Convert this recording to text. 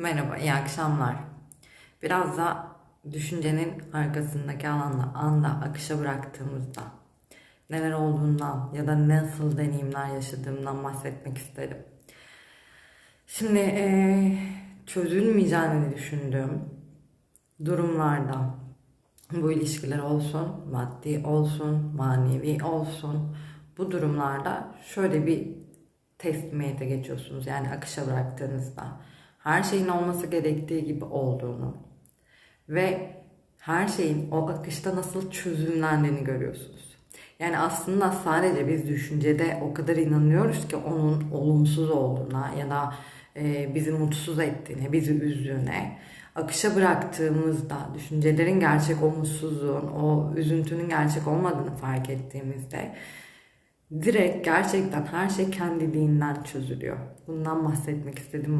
Merhaba, iyi akşamlar. Biraz da düşüncenin arkasındaki alanda, anda akışa bıraktığımızda neler olduğundan ya da nasıl deneyimler yaşadığımdan bahsetmek isterim. Şimdi eee çözülmeyeceğini düşündüğüm durumlarda bu ilişkiler olsun, maddi olsun, manevi olsun bu durumlarda şöyle bir teslimiyete geçiyorsunuz. Yani akışa bıraktığınızda her şeyin olması gerektiği gibi olduğunu ve her şeyin o akışta nasıl çözümlendiğini görüyorsunuz. Yani aslında sadece biz düşüncede o kadar inanıyoruz ki onun olumsuz olduğuna ya da e, bizi mutsuz ettiğine, bizi üzdüğüne akışa bıraktığımızda düşüncelerin gerçek o o üzüntünün gerçek olmadığını fark ettiğimizde direkt gerçekten her şey kendiliğinden çözülüyor. Bundan bahsetmek istedim.